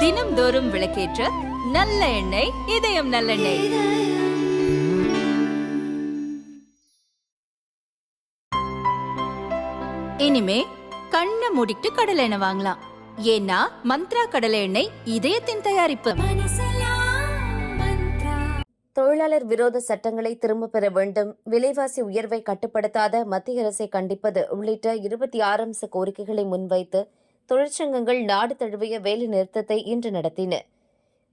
தினம்தோறும் விளக்கேற்ற நல்ல எண்ணெய் இதயம் நல்லெண்ணெய். இனிமே கண்ணை மூடிட்டு கடலை எண்ணெய் வாங்கலாம். ஏன்னா மந்த்ரா கடலை எண்ணெய் இதயத்தின் தயாரிப்பு. தொழிலாளர் விரோத சட்டங்களை திரும்பப் பெற வேண்டும். விலைவாசி உயர்வை கட்டுப்படுத்தாத மத்திய அரசை கண்டிப்பது உள்ளிட்ட இருபத்தி ஆறு அம்ச கோரிக்கைகளை முன்வைத்து தொழிற்சங்கங்கள் நாடு தழுவிய வேலை நிறுத்தத்தை இன்று நடத்தின.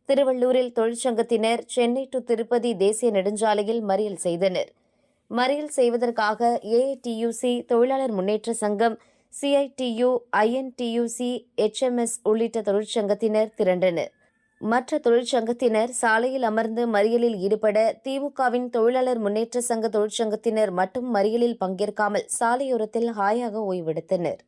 திருவள்ளூரில் தொழிற்சங்கத்தினர் சென்னை டு திருப்பதி தேசிய நெடுஞ்சாலையில் மறியல் செய்தனர். மறியல் செய்வதற்காக ஏஐடியூசி தொழிலாளர் முன்னேற்ற சங்கம் சிஐடியு ஐஎன்டியூசி எச்எம்எஸ் உள்ளிட்ட தொழிற்சங்கத்தினர் திரண்டனர். மற்ற தொழிற்சங்கத்தினர் சாலையில் அமர்ந்து மறியலில் ஈடுபட திமுகவின் தொழிலாளர் முன்னேற்ற சங்க தொழிற்சங்கத்தினர் மட்டும் மறியலில் பங்கேற்காமல் சாலையோரத்தில் ஹாயாக ஓய்வெடுத்தனர்.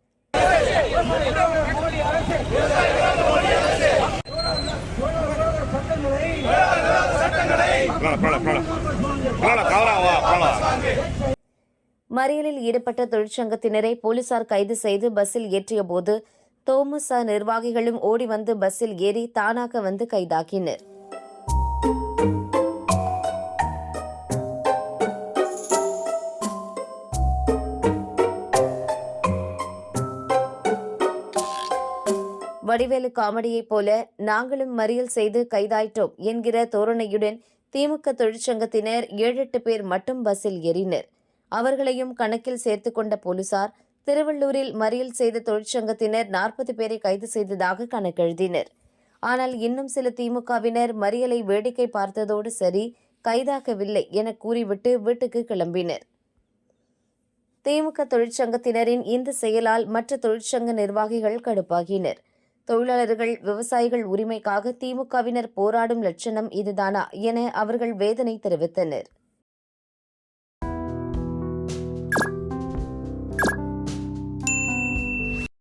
மறியலில் ஈடுபட்ட தொழிற்சங்கத்தினரை போலீசார் கைது செய்து பஸ்ஸில் ஏற்றிய போது தோமுச நிர்வாகிகளும் ஓடி வந்து பஸ்ஸில் ஏறி தானாக வந்து கைதாக்கினர். வடிவேலு காமெடியைப் போல நாங்களும் மறியல் செய்து கைதாயிட்டோம் என்கிற தோரணையுடன் திமுக தொழிற்சங்கத்தினர் ஏழெட்டு பேர் மட்டும் பஸ்ஸில் ஏறினர். அவர்களையும் கணக்கில் சேர்த்து கொண்ட போலீசார் திருவள்ளூரில் மறியல் செய்த தொழிற்சங்கத்தினர் நாற்பது பேரை கைது செய்ததாக கணக்கெழுதினர். ஆனால் இன்னும் சில திமுகவினர் மறியலை வேடிக்கை பார்த்ததோடு சரி கைதாகவில்லை என கூறிவிட்டு வீட்டுக்கு கிளம்பினர். திமுக தொழிற்சங்கத்தினரின் இந்த செயலால் மற்ற தொழிற்சங்க நிர்வாகிகள் கடுப்பாகினர். தொழிலாளர்கள் விவசாயிகள் உரிமைக்காக திமுகவினர் போராடும் லட்சணம் இதுதானா என அவர்கள் வேதனை தெரிவித்தனர்.